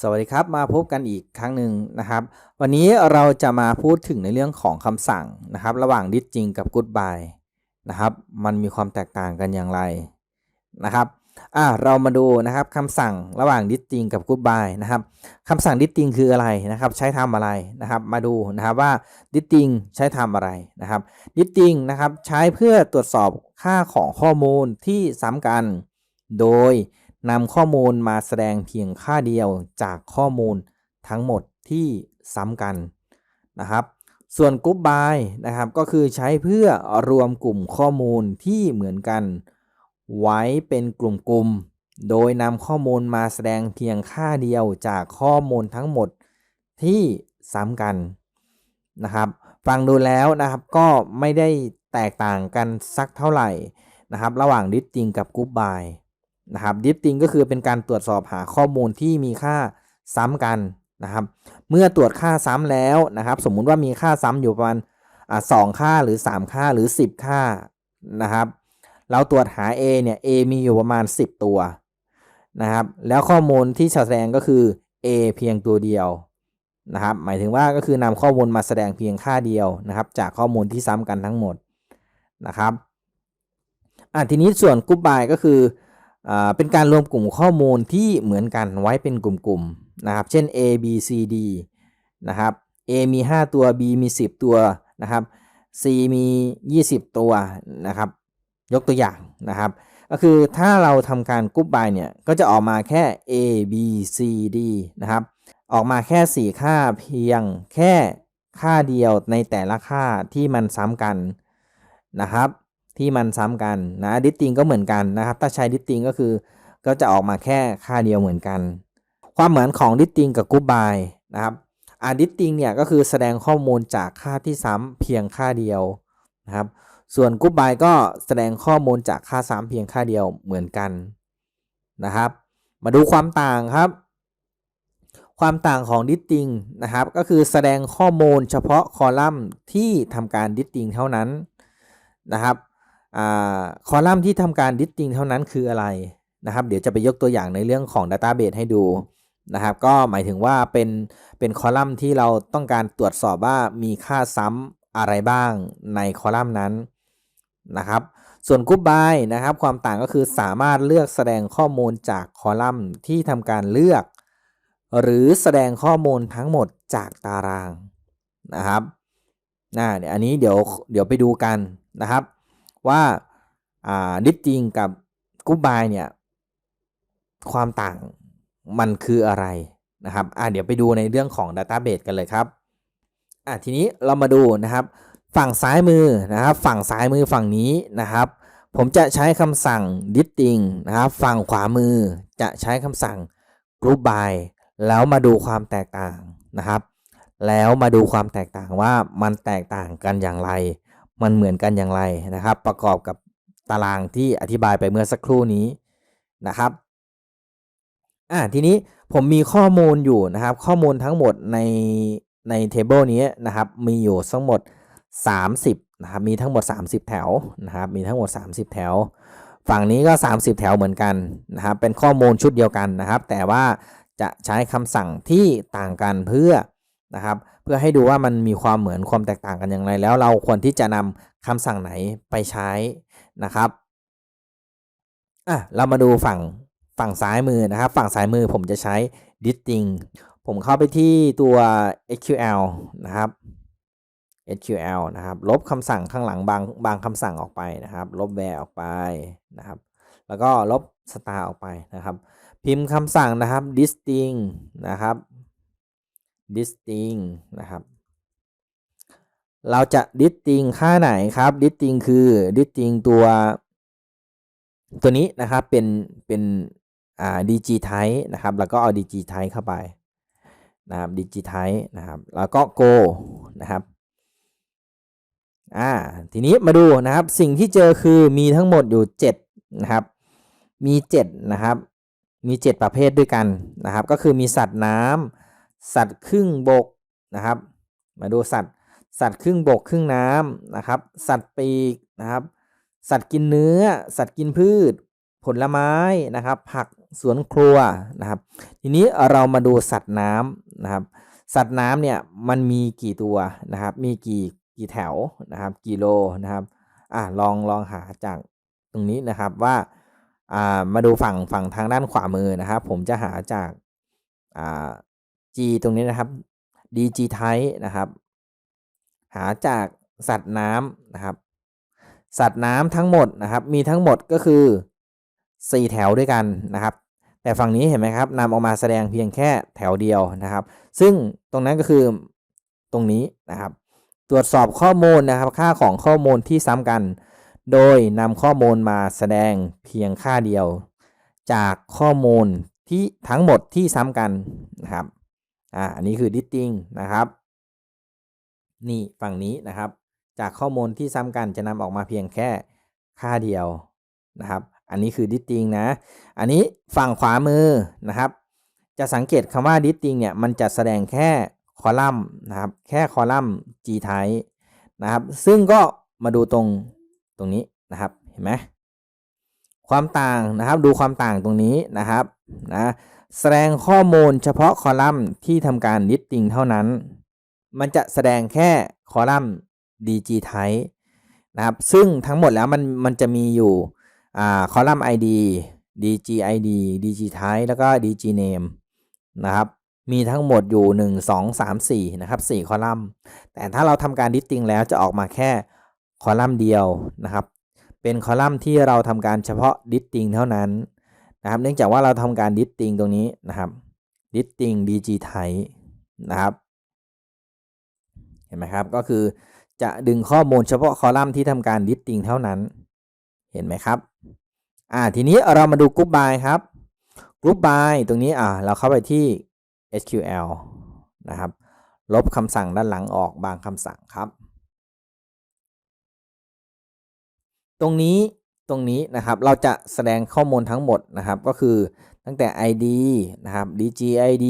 สวัสดีครับมาพบกันอีกครั้งหนึ่งนะครับ วันนี้เราจะมาพูดถึงในเรื่องของคำสั่งนะครับ ระหว่าง did จริงกับ goodbye นะครับ มันมีความแตกต่างกันอย่างไรนะครับอ่าเรามาดูนะครับคำสั่งระหว่าง did จริงกับ goodbye นะครับคำสั่ง did จริงคืออะไรนะครับ ใช้ทำอะไรนะครับ มาดูนะครับว่า did จริงใช้ทำอะไรนะครับ did จริงนะครับใช้เพื่อตรวจสอบค่าของข้อมูลที่ซ้ำกัน โดย นำข้อมูลมาแสดงเพียงค่าเดียวจากข้อมูลทั้งหมดที่ซ้ำกันนะครับ ส่วนกรุ๊ปบายนะครับก็คือใช้เพื่อรวมกลุ่มข้อมูลที่เหมือนกัน ไว้เป็นกลุ่มๆ โดยนำข้อมูลมาแสดงเพียงค่าเดียวจากข้อมูลทั้งหมดที่ซ้ำกันนะครับ ฟังดูแล้วนะครับก็ไม่ได้แตกต่างกันสักเท่าไหร่นะครับ ระหว่างดิสติงกับกรุ๊ปบาย นะครับดิฟติงก็คือเป็นการตรวจสอบหาข้อมูลที่มีค่าซ้ำกันนะครับ เมื่อตรวจค่าซ้ำแล้วนะครับ สมมุติว่ามีค่าซ้ำอยู่ประมาณสองค่าหรือ 3 ค่าหรือ 10 ค่านะครับ เราตรวจหา A เนี่ย A มีอยู่ประมาณ 10 ตัวนะครับ แล้วข้อมูลที่แสดงก็คือ A เพียงตัวเดียวนะครับ หมายถึงว่าก็คือนำข้อมูลมาแสดงเพียงค่าเดียวนะครับ จากข้อมูลที่ซ้ำกันทั้งหมดนะครับอะทีนี้ส่วนกรุ๊ปบายก็คือ เป็นการรวมกลุ่มข้อมูลที่เหมือนกันไว้เป็นกลุ่มๆนะครับ เช่น A B C D นะครับ A มี 5 ตัว B มี 10 ตัวนะครับ C มี 20 ตัวนะครับ ยกตัวอย่างนะครับ ก็คือถ้าเราทำการกรุ๊ปบายเนี่ย ก็จะออกมาแค่ A B C D นะครับ ออกมาแค่ 4 ค่าเพียงแค่ค่าเดียวในแต่ละค่าที่มันซ้ำกันนะครับ ที่มันซ้ำกันนะดิสติงก็เหมือนกันนะครับ ถ้าใช้ดิสติงก็คือ ก็จะออกมาแค่ค่าเดียวเหมือนกัน ความเหมือนของดิสติงกับกรุ๊ปบายนะครับอาดิสติงเนี่ยก็คือแสดงข้อมูลจากค่าที่ซ้ำเพียงค่าเดียวนะครับ ส่วนกรุ๊ปบายก็แสดงข้อมูลจากค่าซ้ำเพียงค่าเดียวเหมือนกันนะครับ มาดูความต่างครับ ความต่างของดิสติงนะครับ ก็คือแสดงข้อมูลเฉพาะคอลัมน์ที่ทำการดิสติงเท่านั้นนะครับ คอลัมน์ที่ทำการดิสติงเท่านั้นคืออะไรนะครับ เดี๋ยวจะไปยกตัวอย่างในเรื่องของ Database ให้ดูนะครับ ก็หมายถึงว่าเป็นเป็นคอลัมน์ที่เราต้องการตรวจสอบว่ามีค่าซ้ำอะไรบ้างในคอลัมน์นั้นนะครับ ส่วนกรุ๊ปบายนะครับ ความต่างก็คือสามารถเลือกแสดงข้อมูลจากคอลัมน์ที่ทำการเลือก หรือแสดงข้อมูลทั้งหมดจากตารางนะครับนะเดี๋ยอันนี้เดี๋ยวเดี๋ยวไปดูกันนะครับ ว่าดิสติงกับกูบายเนี่ยความต่างมันคืออะไรนะครับอ่าเดี๋ยวไปดูในเรื่องของ Database กันเลยครับอ่าทีนี้เรามาดูนะครับ ฝั่งซ้ายมือนะครับ ฝั่งซ้ายมือฝั่งนี้นะครับ ผมจะใช้คำสั่ง disting นะครับ ฝั่งขวามือจะใช้คำสั่ง group by แล้วมาดูความแตกต่างนะครับ แล้วมาดูความแตกต่างว่ามันแตกต่างกันอย่างไร มันเหมือนกันอย่างไรนะครับ ประกอบกับตารางที่อธิบายไปเมื่อสักครู่นี้นะครับอ่าทีนี้ผมมีข้อมูลอยู่นะครับ ข้อมูลทั้งหมดในในเทเบิลนี้นะครับมีอยู่ทั้งหมด 30นะครับมีทั้งหมด 30 แถวนะครับมีทั้งหมด 30 แถว ฝั่งนี้ก็ 30 แถวเหมือนกันนะครับเป็นข้อมูลชุดเดียวกันนะครับ แต่ว่าจะใช้คำสั่งที่ต่างกันเพื่อ นะครับ เพื่อให้ดูว่ามันมีความเหมือนความแตกต่างกันอย่างไร แล้วเราควรที่จะนำคำสั่งไหนไปใช้นะครับอะเรามาดูฝั่งฝั่งซ้ายมือนะครับ ฝั่งซ้ายมือผมจะใช้ disting ผมเข้าไปที่ตัว SQL นะครับ SQL นะครับ ลบคำสั่งข้างหลังบางบางคำสั่งออกไปนะครับ ลบแวร์ออกไปนะครับ แล้วก็ลบ star ออกไปนะครับ พิมพ์คำสั่งนะครับ disting นะครับ distinct นะครับ เราจะ distinct ค่าไหนครับ distinct คือ distinct ตัว ตัวนี้นะครับ เป็น เป็นอ่า dg type นะครับ แล้วก็เอา dg type เข้าไปนะครับ dg type นะครับ แล้วก็ go นะครับอ่าทีนี้มาดูนะครับ สิ่งที่เจอคือมีทั้งหมดอยู่ 7 นะครับ มี 7 นะครับ มี 7 ประเภทด้วยกันนะครับ ก็คือมีสัตว์น้ำ สัตว์ครึ่งบกนะครับ มาดูสัตว์สัตว์ครึ่งบกครึ่งน้ำนะครับ สัตว์ปีกนะครับ สัตว์กินเนื้อ สัตว์กินพืช ผลไม้นะครับ ผักสวนครัวนะครับ ทีนี้เรามาดูสัตว์น้ำนะครับ สัตว์น้ำเนี่ยมันมีกี่ตัวนะครับ มีกี่กี่แถวนะครับกี่โลนะครับอะลองลองหาจากตรงนี้นะครับว่าอ่ามาดูฝั่งฝั่งทางด้านขวามือนะครับ ผมจะหาจากอ่า G ตรงนี้นะครับ DG type นะครับ หาจากสัตว์น้ำนะครับ สัตว์น้ำทั้งหมดนะครับ มีทั้งหมดก็คือ 4 แถวด้วยกันนะครับ แต่ฝั่งนี้เห็นไหมครับนำออกมาแสดงเพียงแค่แถวเดียวนะครับ ซึ่งตรงนั้นก็คือตรงนี้นะครับ ตรวจสอบข้อมูลนะครับ ค่าของข้อมูลที่ซ้ำกัน โดยนำข้อมูลมาแสดงเพียงค่าเดียว จากข้อมูลที่ทั้งหมดที่ซ้ำกันนะครับ อ่าอันนี้คือ distinct นะครับ นี่ฝั่งนี้นะครับ จากข้อมูลที่ซ้ำกันจะนำออกมาเพียงแค่ค่าเดียวนะครับ อันนี้คือ distinct นะ อันนี้ฝั่งขวามือนะครับ จะสังเกตคำว่า distinct เนี่ยมันจะแสดงแค่คอลัมน์นะครับ แค่คอลัมน์ g type นะครับ ซึ่งก็มาดูตรงตรงนี้นะครับ เห็นไหมความต่างนะครับ ดูความต่างตรงนี้นะครับ นะ แสดงข้อมูลเฉพาะคอลัมน์ที่ทำการ distinct เท่านั้น มันจะแสดงแค่คอลัมน์ dg type นะครับซึ่งทั้งหมดแล้วมันมันจะมีอยู่อ่าคอลัมน์ id dg id dg type แล้วก็ dg name นะครับมีทั้งหมดอยู่ 1 2 3 4 นะครับ 4 คอลัมน์ แต่ถ้าเราทำการ distinct แล้วจะออกมาแค่คอลัมน์เดียวนะครับ เป็นคอลัมน์ที่เราทำการเฉพาะ distinct เท่านั้น นะครับ เนื่องจากว่าเราทำการ distinct ตรงนี้นะครับ distinct dg type นะครับ เห็นไหมครับ ก็คือจะดึงข้อมูลเฉพาะคอลัมน์ที่ทำการ distinct เท่านั้น เห็นไหมครับ อ่า ทีนี้เรามาดู group by ครับ group by ตรงนี้อ่าเราเข้าไปที่ SQL นะครับ ลบคำสั่งด้านหลังออกบางคำสั่งครับ ตรงนี้ ตรงนี้นะครับเราจะแสดงข้อมูลทั้งหมดนะครับก็คือตั้งแต่ ID นะครับ DG ID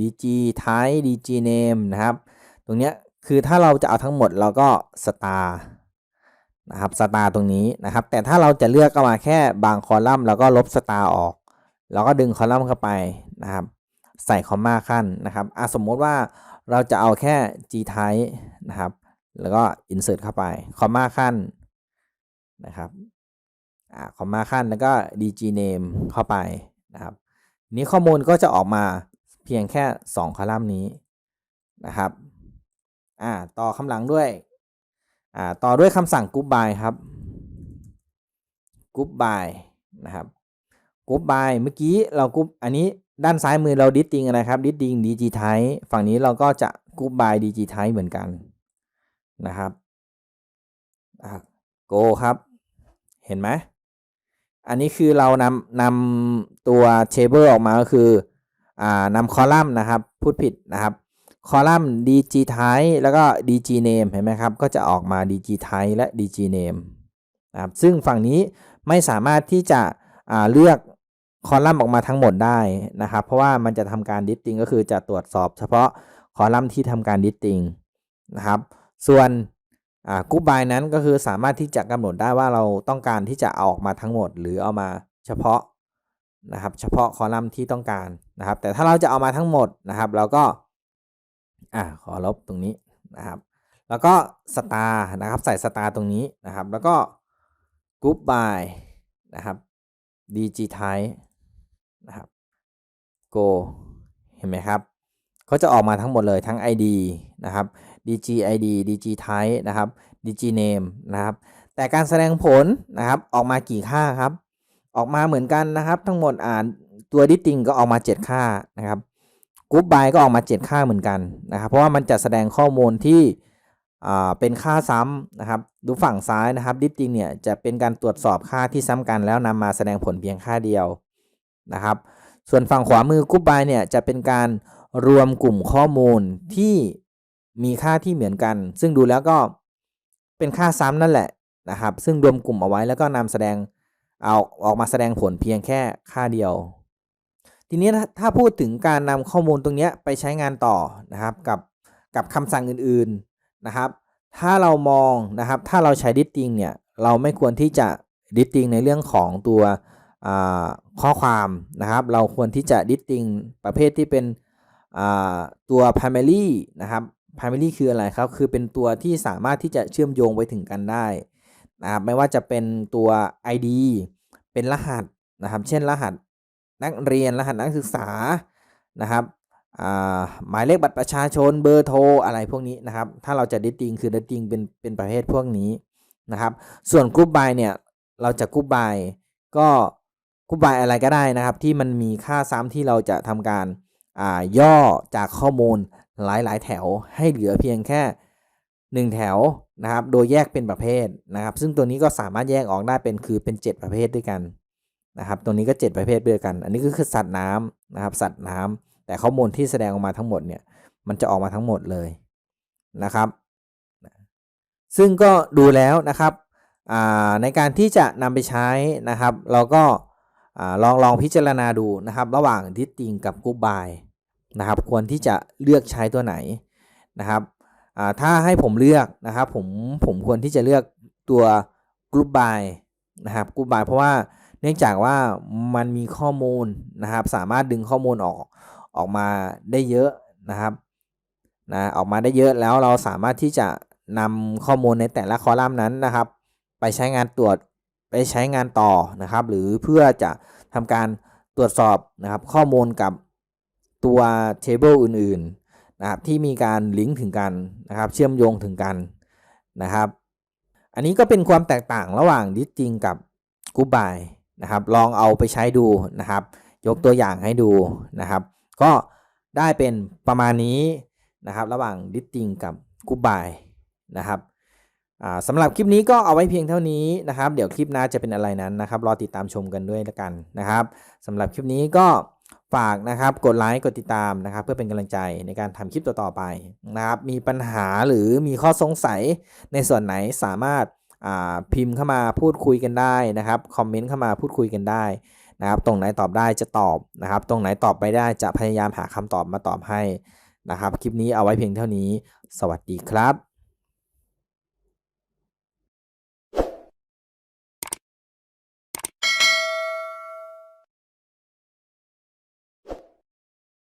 DG type DG name นะครับ ตรงเนี้ยคือถ้าเราจะเอาทั้งหมดเราก็ star นะครับ star ตรงนี้นะครับ แต่ถ้าเราจะเลือกก็มาแค่บางคอลัมน์เราก็ลบ star ออกแล้วก็ดึงคอลัมน์เข้าไปนะครับ ใส่คอมมาขั้นนะครับอะสมมติว่าเราจะเอาแค่ g type นะครับ แล้วก็ insert เข้าไปคอมมาขั้นนะครับ อ่าคอมมาขั้นแล้วก็ dg name เข้าไปนะครับ นี้ข้อมูลก็จะออกมาเพียงแค่ 2 คอลัมน์นี้นะครับอ่าต่อคำหลังด้วยอ่าต่อด้วยคำสั่ง group by ครับ group by นะครับ group by เมื่อกี้เรา group อันนี้ด้านซ้ายมือเรา distinct อะไรครับ distinct dg type ฝั่งนี้เราก็จะ group by dg type เหมือนกันนะครับอ่า go ครับ เห็นไหม อันนี้คือเรานำนำตัว table ออกมาก็คืออ่านำคอลัมน์นะครับพูดผิดนะครับคอลัมน์ dg type แล้วก็ dg name เห็นไหมครับ ก็จะออกมา dg type และ dg name นะครับซึ่งฝั่งนี้ไม่สามารถที่จะอ่าเลือกคอลัมน์ออกมาทั้งหมดได้นะครับ เพราะว่ามันจะทำการ distinct ก็คือจะตรวจสอบเฉพาะคอลัมน์ที่ทำการ distinct นะครับ ส่วน กรุ๊ปบายนั้นก็คือสามารถที่จะกำหนดได้ว่าเราต้องการที่จะเอาออกมาทั้งหมด หรือเอามาเฉพาะนะครับ เฉพาะคอลัมน์ที่ต้องการนะครับ แต่ถ้าเราจะเอามาทั้งหมดนะครับเราก็อ่าขอลบตรงนี้นะครับ แล้วก็สตาร์นะครับใส่สตาร์ตรงนี้นะครับ แล้วก็กรุ๊ปบายนะครับ dg type นะครับ go เห็นไหมครับเขาจะออกมาทั้งหมดเลยทั้ง id นะครับ dg id dg type นะครับ dg name นะครับ แต่การแสดงผลนะครับออกมากี่ค่าครับ ออกมาเหมือนกันนะครับ ทั้งหมดอ่านตัว distinct ก็ออกมา 7 ค่านะครับ group by ก็ออกมา 7 ค่าเหมือนกันนะครับ เพราะว่ามันจะแสดงข้อมูลที่อ่าเป็นค่าซ้ำนะครับ ดูฝั่งซ้ายนะครับ distinct เนี่ยจะเป็นการตรวจสอบค่าที่ซ้ำกันแล้วนำมาแสดงผลเพียงค่าเดียวนะครับ ส่วนฝั่งขวามือกรุ๊ปบายเนี่ยจะเป็นการรวมกลุ่มข้อมูลที่ มีค่าที่เหมือนกัน ซึ่งดูแล้วก็เป็นค่าซ้ำนั่นแหละนะครับ ซึ่งรวมกลุ่มเอาไว้แล้วก็นำแสดงเอาออกมาแสดงผลเพียงแค่ค่าเดียว ทีนี้ถ้าพูดถึงการนำข้อมูลตรงนี้ไปใช้งานต่อนะครับกับกับคำสั่งอื่นๆนะครับ ถ้าเรามองนะครับถ้าเราใช้ distinct เนี่ยเราไม่ควรที่จะ distinct ในเรื่องของตัวข้อความนะครับ เราควรที่จะ distinct ประเภทที่เป็นตัว primary นะครับ primary คืออะไรครับ คือเป็นตัวที่สามารถที่จะเชื่อมโยงไปถึงกันได้นะครับไม่ว่าจะเป็นตัว ID เป็นรหัสนะครับ เช่นรหัสนักเรียนรหัสนักศึกษานะครับหมายเลขบัตรประชาชนเบอร์โทรอะไรพวกนี้นะครับ ถ้าเราจะ distinct คือ distinct เป็นเป็นประเภทพวกนี้นะครับ ส่วน group by เนี่ยเราจะ group by ก็กรุ๊ปบายอะไรก็ได้นะครับ ที่มันมีค่าซ้ำที่เราจะทำการย่อจากข้อมูล หลายๆ แถวให้เหลือเพียงแค่ 1 แถวนะครับ โดยแยกเป็นประเภทนะครับ ซึ่งตัวนี้ก็สามารถแยกออกได้เป็นคือเป็น 7 ประเภทด้วยกันนะครับ ตัวนี้ก็ 7 ประเภทด้วยกัน อันนี้ก็คือสัตว์น้ำนะครับ สัตว์น้ำแต่ข้อมูลที่แสดงออกมาทั้งหมดเนี่ยมันจะออกมาทั้งหมดเลยนะครับ ซึ่งก็ดูแล้วนะครับในการที่จะนำไปใช้นะครับ เราก็ลองลองพิจารณาดูนะครับ ระหว่างดิสติงกับกรุ๊บาย นะครับ ควรที่จะเลือกใช้ตัวไหนนะครับถ้าให้ผมเลือกนะครับผมผมควรที่จะเลือกตัวกรุ๊ปบายนะครับกรุ๊ปบายเพราะว่าเนื่องจากว่ามันมีข้อมูลนะครับ สามารถดึงข้อมูลออกออกมาได้เยอะนะครับนะออกมาได้เยอะแล้วเราสามารถที่จะนำข้อมูลในแต่ละคอลัมน์นั้นนะครับ ไปใช้งานตรวจไปใช้งานต่อนะครับ หรือเพื่อจะทำการตรวจสอบนะครับข้อมูลกับ ตัว table อื่นๆนะครับที่มีการลิงก์ถึงกันนะครับเชื่อมโยงถึงกันนะครับ อันนี้ก็เป็นความแตกต่างระหว่างดิสจริงกับกรุ๊ปบายนะครับลองเอาไปใช้ดูนะครับ ยกตัวอย่างให้ดูนะครับ ก็ได้เป็นประมาณนี้นะครับ ระหว่างดิสจริงกับกรุ๊ปบายนะครับสำหรับคลิปนี้ก็เอาไว้เพียงเท่านี้นะครับ เดี๋ยวคลิปหน้าจะเป็นอะไรนั้นนะครับ รอติดตามชมกันด้วยละกันนะครับสำหรับคลิปนี้ก็ ฝากนะครับกดไลค์กดติดตามนะครับ เพื่อเป็นกำลังใจในการทำคลิปต่อๆไปนะครับ มีปัญหาหรือมีข้อสงสัยในส่วนไหนสามารถาพิมพ์เข้ามาพูดคุยกันได้นะครับคอมเมนต์เข้ามาพูดคุยกันได้นะครับ ตรงไหนตอบได้จะตอบนะครับ ตรงไหนตอบไปได้จะพยายามหาคำตอบมาตอบให้นะครับ คลิปนี้เอาไว้เพียงเท่านี้ สวัสดีครับ